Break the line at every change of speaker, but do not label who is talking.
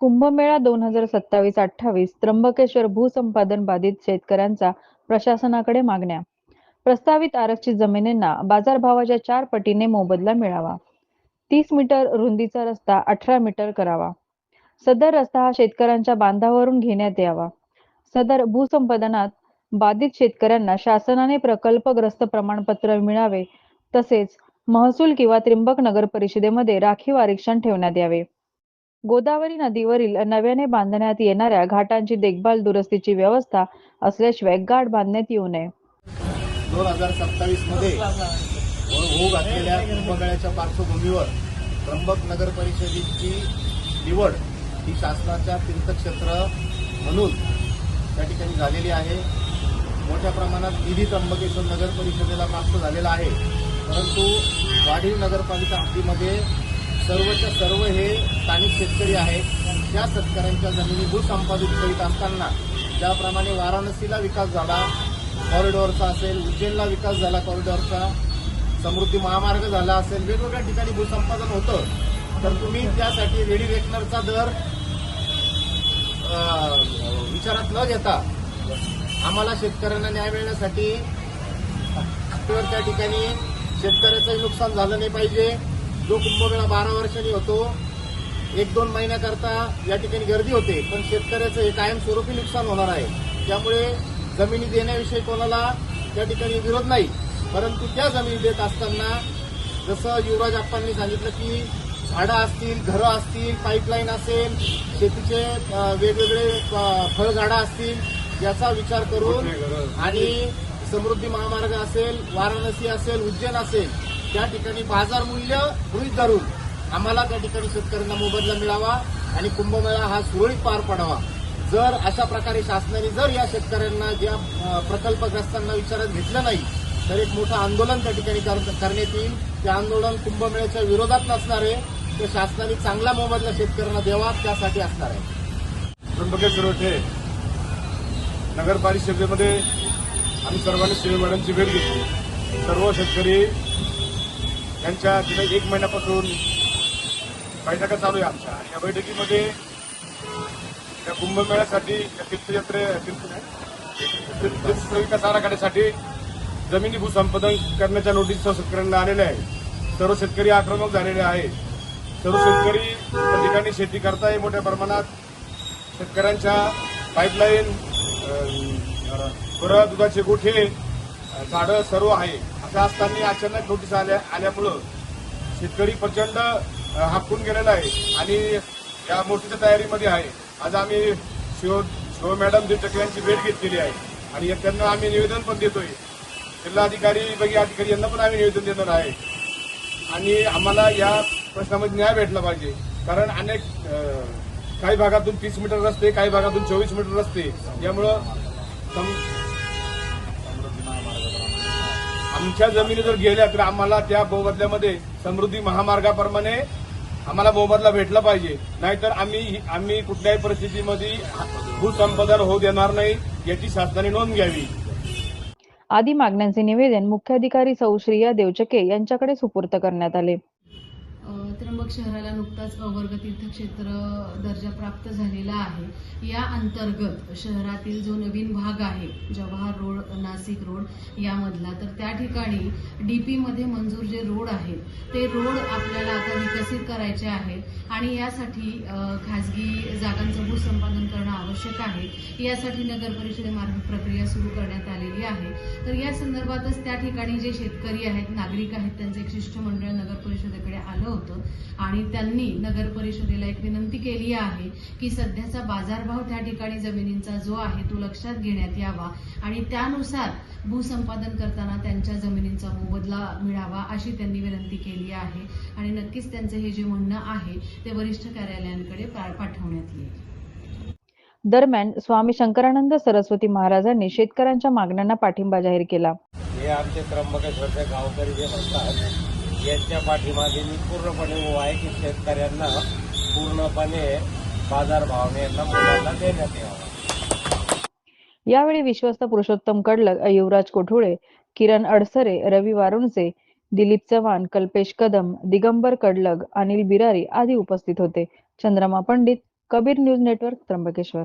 कुंभमेळा दोन हजार सत्तावीस अठ्ठावीस त्र्यंबकेश्वर भूसंपादन बाधित शेतकऱ्यांचा प्रशासनाकडे मागण्या. प्रस्तावित आरक्षित जमिनींना बाजारभावाच्या चार पटीने मोबदला मिळावा. तीस मीटर रुंदीचा रस्ता अठरा मीटर करावा. सदर रस्ता हा शेतकऱ्यांच्या बांधावरून घेण्यात यावा. सदर भूसंपादनात बाधित शेतकऱ्यांना शासनाने प्रकल्पग्रस्त प्रमाणपत्र मिळावे. तसेच महसूल किंवा त्र्यंबक नगर परिषदेमध्ये राखीव आरक्षण ठेवण्यात यावे. गोदावरी नदीवरील नव्याने बांधण्यात येणाऱ्या घाटांची देखभाल दुरुस्तीची व्यवस्था असल्याशिवाय गाठ बांधण्यात येऊ नये.
दोन हजार सत्तावीसमध्ये होऊ घातलेल्या कुंभमेळ्याच्या पार्श्वभूमीवर त्र्यंबक नगर परिषदेची निवड ही शासनाच्या तीर्थक्षेत्र म्हणून त्या ठिकाणी झालेली आहे. मोठ्या प्रमाणात निधी त्र्यंबकेश्वर नगर परिषदेला प्राप्त झालेला आहे. परंतु वाढीव नगरपालिका हद्दीमध्ये सर्वच्या सर्व हे स्थानिक शेतकरी आहेत. त्या शेतकऱ्यांच्या जमिनी भूसंपादित करीत असताना ज्याप्रमाणे वाराणसीला विकास झाला कॉरिडॉरचा असेल उज्जैनला विकास झाला कॉरिडॉरचा समृद्धी महामार्ग झाला असेल वेगवेगळ्या ठिकाणी भूसंपादन होतं. तर तुम्ही त्यासाठी रेडी रेकनरचा दर विचारात न घेता आम्हाला शेतकऱ्यांना न्याय मिळण्यासाठी तर त्या ठिकाणी शेतकऱ्याचंही नुकसान झालं नाही पाहिजे. जो कुंभमेळा बारा वर्षांनी होतो एक दोन महिन्याकरता या ठिकाणी गर्दी होते पण शेतकऱ्याचं हे कायमस्वरूपी नुकसान होणार आहे. त्यामुळे जमिनी देण्याविषयी कोणाला त्या ठिकाणी विरोध नाही. परंतु त्या जमिनी देत असताना जसं युवराज आप्पांनी सांगितलं की झाडं असतील घरं असतील पाईपलाईन असेल शेतीचे वेगवेगळे फळझाडं असतील याचा विचार करून आणि समृद्धी महामार्ग असेल वाराणसी असेल उज्जैन असेल त्या ठिकाणी बाजार मूल्य गृहित धरून आम्हाला त्या ठिकाणी शेतकऱ्यांना मोबदला मिळावा आणि कुंभमेळा हा सुरळीत पार पडावा. जर अशा प्रकारे शासनाने जर या शेतकऱ्यांना ज्या प्रकल्पग्रस्तांना विचारात घेतलं नाही तर एक मोठं आंदोलन त्या ठिकाणी कर- करण्यात येईल. ते आंदोलन कुंभमेळ्याच्या विरोधात नसणार आहे. तर शासनाने चांगला मोबदला शेतकऱ्यांना द्यावा त्यासाठी असणार आहे.
त्र्यंबकेश्वर येथे नगर परिषदेमध्ये आम्ही सर्वांनी शिवे मॅडमची भेट घेतली. सर्व शेतकरी यांच्या गेल्या एक महिन्यापासून बैठका चालू आहे आमच्या. या बैठकीमध्ये या कुंभमेळ्यासाठी या तीर्थयात्रे तीर्थविकास तीर्थ- आराखड्यासाठी जमिनी भूसंपादन करण्याच्या नोटीस शेतकऱ्यांना आलेल्या आहे सर्व शेतकरी आक्रमक झालेले आहे सर्व शेतकरी त्या ठिकाणी शेती करताय मोठ्या प्रमाणात. शेतकऱ्यांच्या पाईपलाईन गुरं दुधाचे गोठे झाडं सर्व आहे. असं असताना अचानक नोटीस आल्या आल्यामुळं शेतकरी प्रचंड हापून गेलेला आहे आणि या मोठीच्या तयारीमध्ये आहे. आज आम्ही शिव शिव मॅडम देवचक यांची भेट घेतलेली आहे आणि या- त्यांना आम्ही निवेदन पण देतोय. जिल्हाधिकारी विभागीय अधिकारी यांना पण आम्ही निवेदन देणार आहे. आणि आम्हाला या प्रश्नामध्ये न्याय भेटला पाहिजे. कारण अनेक काही भागातून तीस मीटर रस्ते काही भागातून चोवीस मीटर रस्ते. यामुळं आमच्या जमिनी जर गेल्या तर आम्हाला त्या मोबदल्यामध्ये समृद्धी महामार्गाप्रमाणे आम्हाला मोबदला भेटला पाहिजे. नाहीतर आम्ही आम्ही कुठल्याही परिस्थितीमध्ये भूसंपादन होऊ देणार नाही याची शासनाने नोंद घ्यावी.
आदी मागण्यांचे निवेदन मुख्याधिकारी सौश्रिया देवचके यांच्याकडे सुपूर्त करण्यात आले.
त्र्यंबक शहराला नुकताच अवर्ग तीर्थक्षेत्र दर्जा प्राप्त झालेला आहे. या अंतर्गत शहरातील जो नवीन भाग आहे जवाहर रोड नाशिक रोड यामधला तर त्या ठिकाणी डी पीमध्ये मंजूर जे रोड आहेत ते रोड आपल्याला आता विकसित करायचे आहेत आणि यासाठी खाजगी जागांचं भूसंपादन करणं आवश्यक आहे. यासाठी नगर परिषदेमार्फत प्रक्रिया सुरू करण्यात आलेली आहे. तर या संदर्भातच त्या ठिकाणी जे शेतकरी आहेत नागरिक आहेत त्यांचं एक शिष्टमंडळ नगर परिषदेकडे आलं होतं. आणि त्यांनी नगर परिषदेला एक विनंती केली आहे की सध्याचा बाजारभाव त्या ठिकाणी जमिनींचा जो आहे तो लक्षात घेण्यात यावा आणि त्यानुसार भूसंपादन करताना त्यांच्या जमिनींचा मोबदला मिळावा अशी त्यांनी विनंती केली आहे. आणि नक्कीच त्यांचं हे जे म्हणणं आहे ते वरिष्ठ कार्यालयांकडे पाठवण्यात येईल.
दरम्यान स्वामी शंकरानंद सरस्वती महाराजांनी शेतकऱ्यांच्या मागण्यांना पाठिंबा जाहीर केला.
हे आमचे त्र्यंबकेश्वरचे गावकरी जे म्हणतात यांच्या पाठीमागे मी पूर्णपणे उभा आहे की शेतकऱ्यांना पूर्णपणे बाजारभावाने यांना मुलांना देण्यात यावा.
यावेळी विश्वस्त पुरुषोत्तम कडलक युवराज कोठुळे किरण अडसरे रवी वारुणचे दिलीप चव्हाण कल्पेश कदम दिगंबर कडलग अनिल बिरारी आदी उपस्थित होते. Chandrama Pandit Kabir news network Trimbakeshwar.